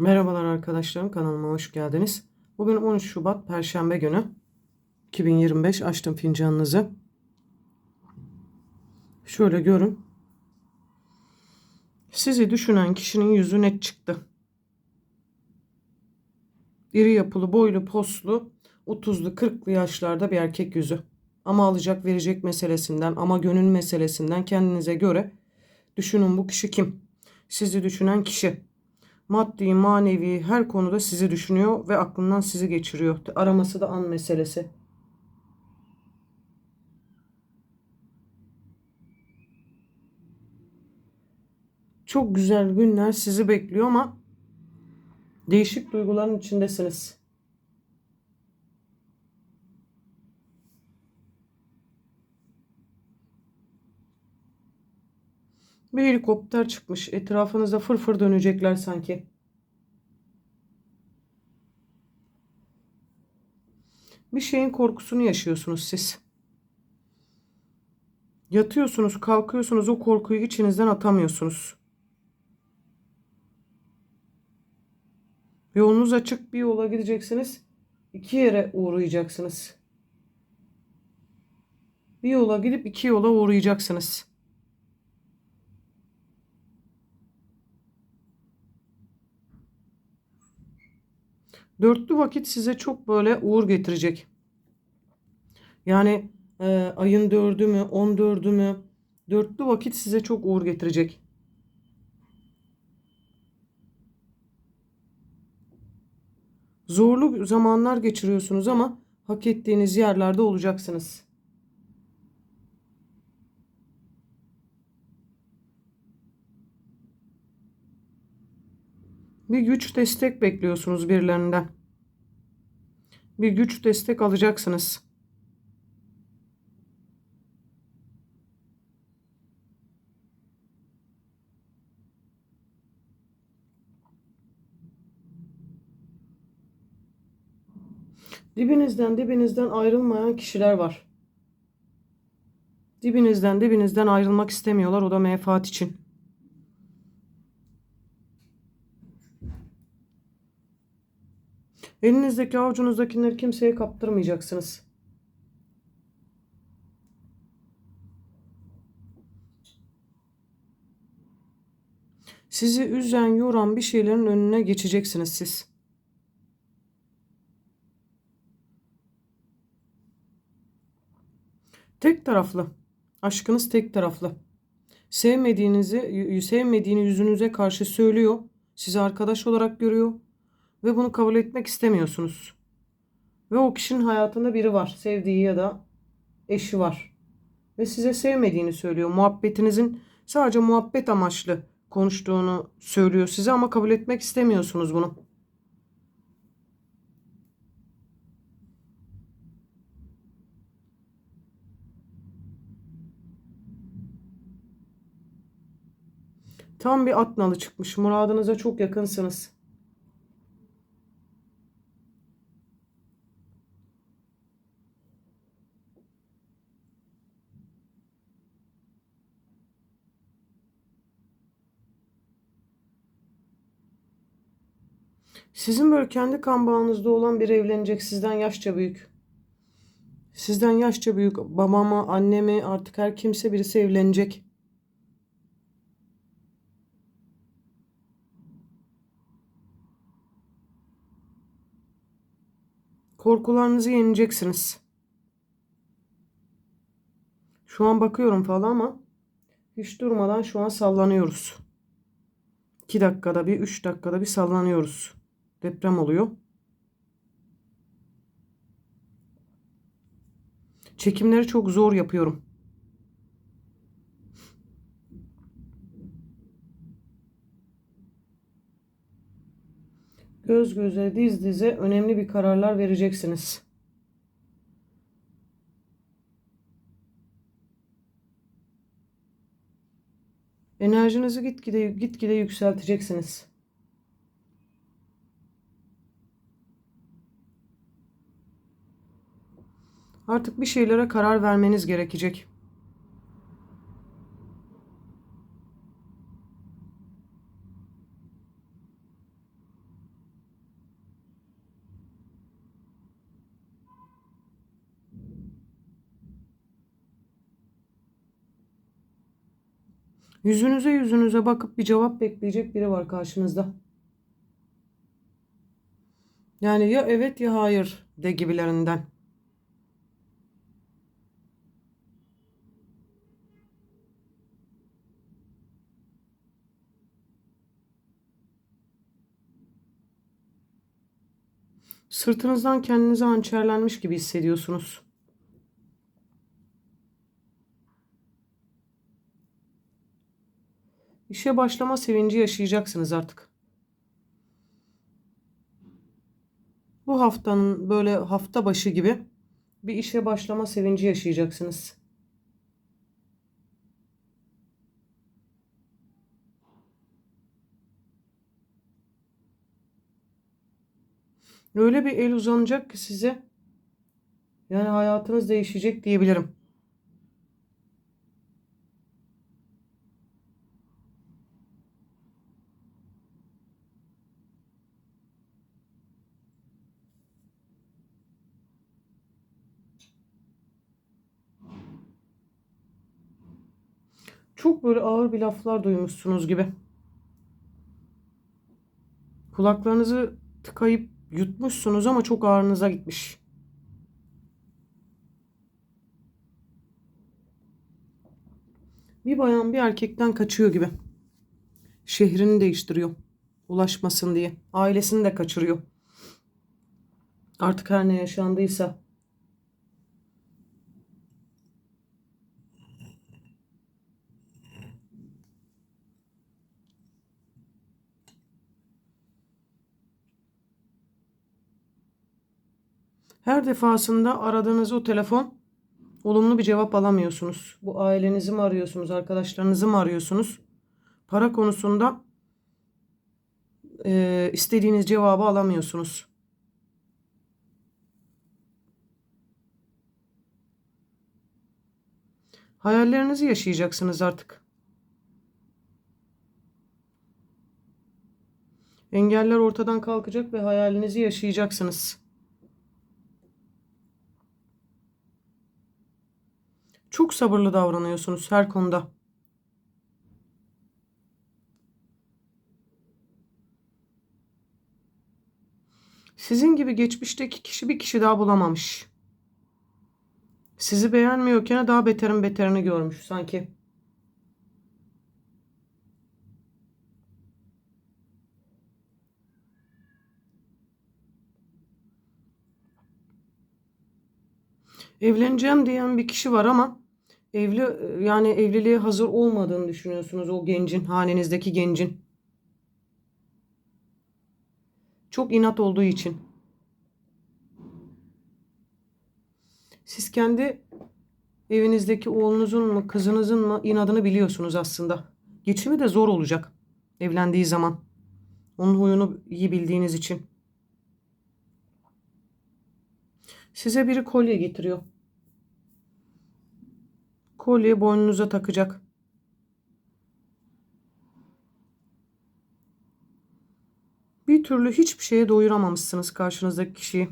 Merhabalar arkadaşlarım kanalıma hoş geldiniz. Bugün 13 Şubat Perşembe günü 2025 açtım fincanınızı. Şöyle görün. Sizi düşünen kişinin yüzü net çıktı. İri yapılı, boylu, poslu, 30'lu, 40'lı yaşlarda bir erkek yüzü. Ama alacak verecek meselesinden, ama gönül meselesinden kendinize göre düşünün bu kişi kim? Sizi düşünen kişi maddi, manevi her konuda sizi düşünüyor ve aklından sizi geçiriyor. Araması da an meselesi. Çok güzel günler sizi bekliyor ama değişik duyguların içindesiniz. Bir helikopter çıkmış. Etrafınızda fırfır dönecekler sanki. Bir şeyin korkusunu yaşıyorsunuz siz. Yatıyorsunuz, kalkıyorsunuz, o korkuyu içinizden atamıyorsunuz. Yolunuz açık bir yola gideceksiniz. İki yere uğrayacaksınız. Bir yola gidip iki yola uğrayacaksınız. Dörtlü vakit size çok böyle uğur getirecek. Yani e, ayın dördü mü, on dördü mü, dörtlü vakit size çok uğur getirecek. Zorlu zamanlar geçiriyorsunuz ama hak ettiğiniz yerlerde olacaksınız. Bir güç destek bekliyorsunuz birilerinden. Bir güç destek alacaksınız. Dibinizden dibinizden ayrılmayan kişiler var. Dibinizden dibinizden ayrılmak istemiyorlar o da menfaat için. Elinizdeki avucunuzdakileri kimseye kaptırmayacaksınız. Sizi üzen, yoran bir şeylerin önüne geçeceksiniz siz. Tek taraflı. Aşkınız tek taraflı. Sevmediğinizi, sevmediğini yüzünüze karşı söylüyor. Sizi arkadaş olarak görüyor ve bunu kabul etmek istemiyorsunuz. Ve o kişinin hayatında biri var. Sevdiği ya da eşi var. Ve size sevmediğini söylüyor. Muhabbetinizin sadece muhabbet amaçlı konuştuğunu söylüyor size ama kabul etmek istemiyorsunuz bunu. Tam bir at nalı çıkmış. Muradınıza çok yakınsınız. Sizin böyle kendi kan bağınızda olan bir evlenecek sizden yaşça büyük. Sizden yaşça büyük babama, annemi artık her kimse birisi evlenecek. Korkularınızı yeneceksiniz. Şu an bakıyorum falan ama hiç durmadan şu an sallanıyoruz. 2 dakikada bir, 3 dakikada bir sallanıyoruz. Deprem oluyor. Çekimleri çok zor yapıyorum. Göz göze, diz dize önemli bir kararlar vereceksiniz. Enerjinizi gitgide gitgide yükselteceksiniz. Artık bir şeylere karar vermeniz gerekecek. Yüzünüze yüzünüze bakıp bir cevap bekleyecek biri var karşınızda. Yani ya evet ya hayır de gibilerinden. Sırtınızdan kendinize hançerlenmiş gibi hissediyorsunuz. İşe başlama sevinci yaşayacaksınız artık. Bu haftanın böyle hafta başı gibi bir işe başlama sevinci yaşayacaksınız. Öyle bir el uzanacak ki size yani hayatınız değişecek diyebilirim. Çok böyle ağır bir laflar duymuşsunuz gibi. Kulaklarınızı tıkayıp yutmuşsunuz ama çok ağrınıza gitmiş. Bir bayan bir erkekten kaçıyor gibi. Şehrini değiştiriyor. Ulaşmasın diye. Ailesini de kaçırıyor. Artık her ne yaşandıysa Her defasında aradığınız o telefon olumlu bir cevap alamıyorsunuz. Bu ailenizi mi arıyorsunuz, arkadaşlarınızı mı arıyorsunuz? Para konusunda e, istediğiniz cevabı alamıyorsunuz. Hayallerinizi yaşayacaksınız artık. Engeller ortadan kalkacak ve hayalinizi yaşayacaksınız. Çok sabırlı davranıyorsunuz her konuda. Sizin gibi geçmişteki kişi bir kişi daha bulamamış. Sizi beğenmiyorken daha beterin beterini görmüş sanki. Evleneceğim diyen bir kişi var ama evli yani evliliğe hazır olmadığını düşünüyorsunuz o gencin, hanenizdeki gencin. Çok inat olduğu için. Siz kendi evinizdeki oğlunuzun mu, kızınızın mı inadını biliyorsunuz aslında. Geçimi de zor olacak evlendiği zaman. Onun huyunu iyi bildiğiniz için. Size biri kolye getiriyor. Kolye boynunuza takacak. Bir türlü hiçbir şeye doyuramamışsınız karşınızdaki kişiyi.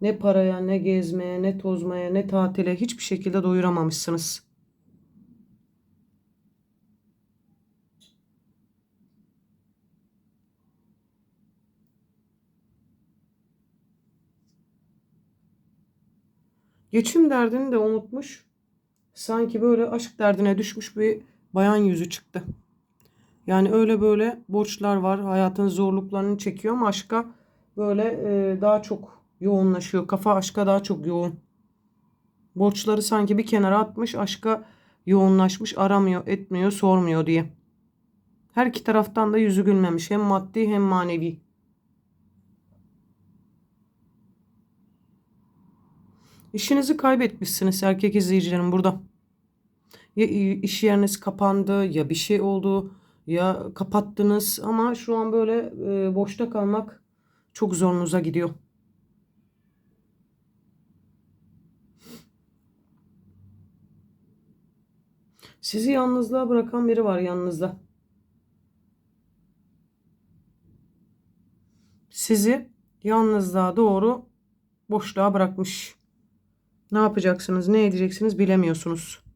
Ne paraya, ne gezmeye, ne tozmaya, ne tatile hiçbir şekilde doyuramamışsınız. Geçim derdini de unutmuş. Sanki böyle aşk derdine düşmüş bir bayan yüzü çıktı. Yani öyle böyle borçlar var. Hayatın zorluklarını çekiyor ama aşka böyle e, daha çok yoğunlaşıyor. Kafa aşka daha çok yoğun. Borçları sanki bir kenara atmış, aşka yoğunlaşmış, aramıyor, etmiyor, sormuyor diye. Her iki taraftan da yüzü gülmemiş. Hem maddi hem manevi. İşinizi kaybetmişsiniz erkek izleyicilerim burada. Ya iş yeriniz kapandı ya bir şey oldu ya kapattınız ama şu an böyle e, boşta kalmak çok zorunuza gidiyor. Sizi yalnızlığa bırakan biri var yanınızda. Sizi yalnızlığa doğru boşluğa bırakmış. Ne yapacaksınız, ne edeceksiniz bilemiyorsunuz.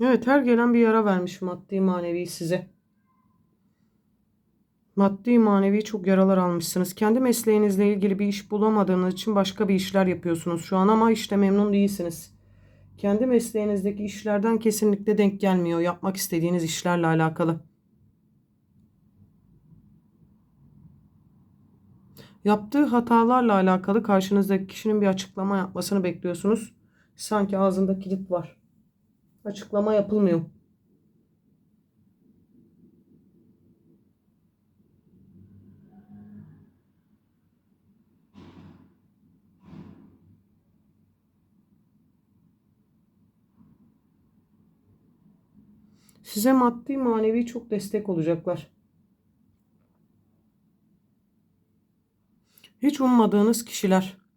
Evet her gelen bir yara vermiş maddi manevi size. Maddi manevi çok yaralar almışsınız. Kendi mesleğinizle ilgili bir iş bulamadığınız için başka bir işler yapıyorsunuz şu an ama işte memnun değilsiniz. Kendi mesleğinizdeki işlerden kesinlikle denk gelmiyor yapmak istediğiniz işlerle alakalı. Yaptığı hatalarla alakalı karşınızdaki kişinin bir açıklama yapmasını bekliyorsunuz. Sanki ağzında kilit var. Açıklama yapılmıyor. Size maddi manevi çok destek olacaklar. Hiç ummadığınız kişiler.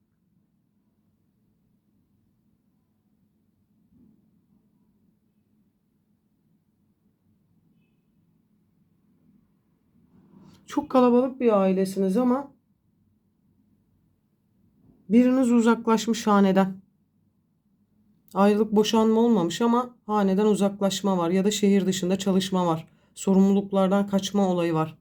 Çok kalabalık bir ailesiniz ama biriniz uzaklaşmış haneden. Ayrılık boşanma olmamış ama haneden uzaklaşma var ya da şehir dışında çalışma var. Sorumluluklardan kaçma olayı var.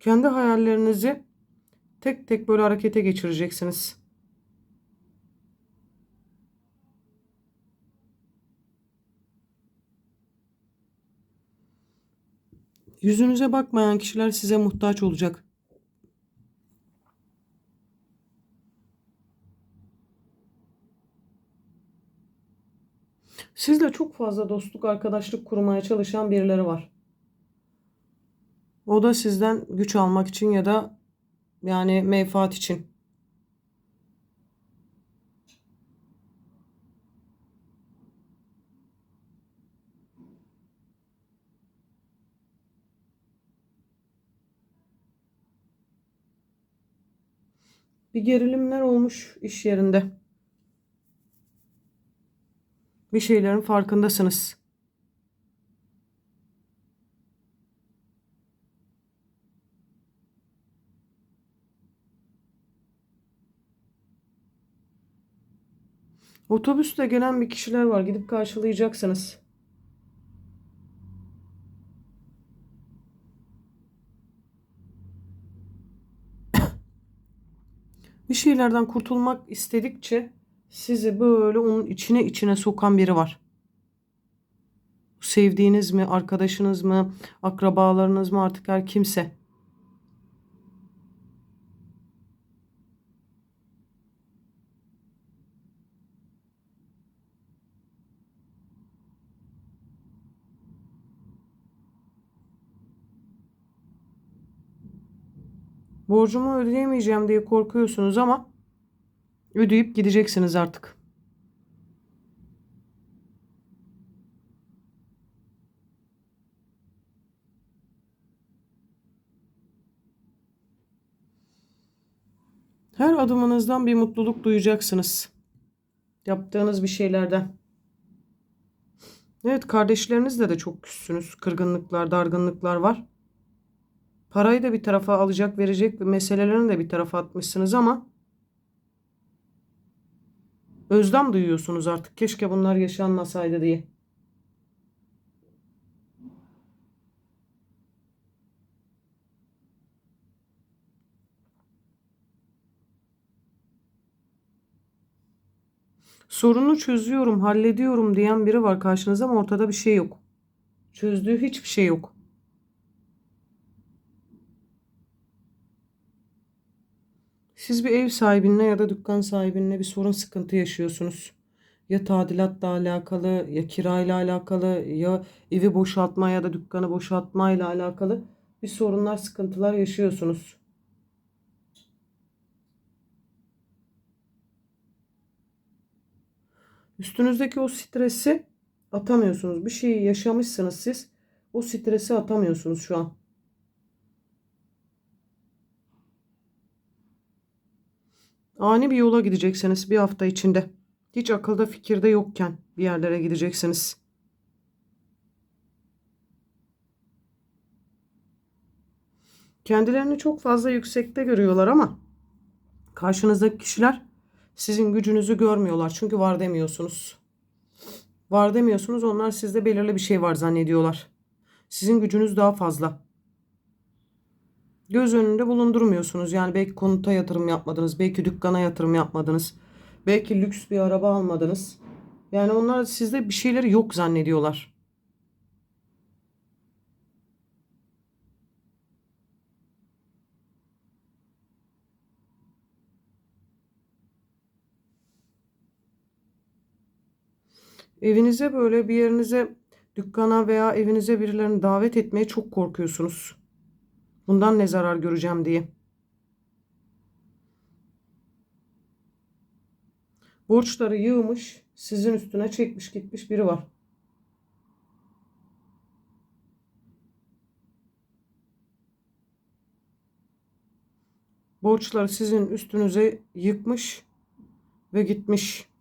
Kendi hayallerinizi tek tek böyle harekete geçireceksiniz. Yüzünüze bakmayan kişiler size muhtaç olacak. Sizle çok fazla dostluk, arkadaşlık kurmaya çalışan birileri var. O da sizden güç almak için ya da yani menfaat için. Bir gerilimler olmuş iş yerinde. Bir şeylerin farkındasınız. Otobüste gelen bir kişiler var. Gidip karşılayacaksınız. Bir şeylerden kurtulmak istedikçe sizi böyle onun içine içine sokan biri var. Sevdiğiniz mi, arkadaşınız mı, akrabalarınız mı artık her kimse. Borcumu ödeyemeyeceğim diye korkuyorsunuz ama ödeyip gideceksiniz artık. Her adımınızdan bir mutluluk duyacaksınız. Yaptığınız bir şeylerden. Evet kardeşlerinizle de çok küssünüz. Kırgınlıklar, dargınlıklar var. Parayı da bir tarafa alacak verecek ve meselelerini de bir tarafa atmışsınız ama özlem duyuyorsunuz artık. Keşke bunlar yaşanmasaydı diye. Sorunu çözüyorum, hallediyorum diyen biri var karşınızda ama ortada bir şey yok. Çözdüğü hiçbir şey yok. Siz bir ev sahibinle ya da dükkan sahibinle bir sorun sıkıntı yaşıyorsunuz. Ya tadilatla alakalı, ya kirayla alakalı, ya evi boşaltma ya da dükkanı boşaltmayla alakalı bir sorunlar, sıkıntılar yaşıyorsunuz. Üstünüzdeki o stresi atamıyorsunuz. Bir şeyi yaşamışsınız siz. O stresi atamıyorsunuz şu an. Ani bir yola gideceksiniz bir hafta içinde. Hiç akılda fikirde yokken bir yerlere gideceksiniz. Kendilerini çok fazla yüksekte görüyorlar ama karşınızdaki kişiler sizin gücünüzü görmüyorlar. Çünkü var demiyorsunuz. Var demiyorsunuz. Onlar sizde belirli bir şey var zannediyorlar. Sizin gücünüz daha fazla. Göz önünde bulundurmuyorsunuz. Yani belki konuta yatırım yapmadınız. Belki dükkana yatırım yapmadınız. Belki lüks bir araba almadınız. Yani onlar sizde bir şeyleri yok zannediyorlar. Evinize böyle bir yerinize dükkana veya evinize birilerini davet etmeye çok korkuyorsunuz. Bundan ne zarar göreceğim diye. Borçları yığmış, sizin üstüne çekmiş gitmiş biri var. Borçları sizin üstünüze yıkmış ve gitmiş.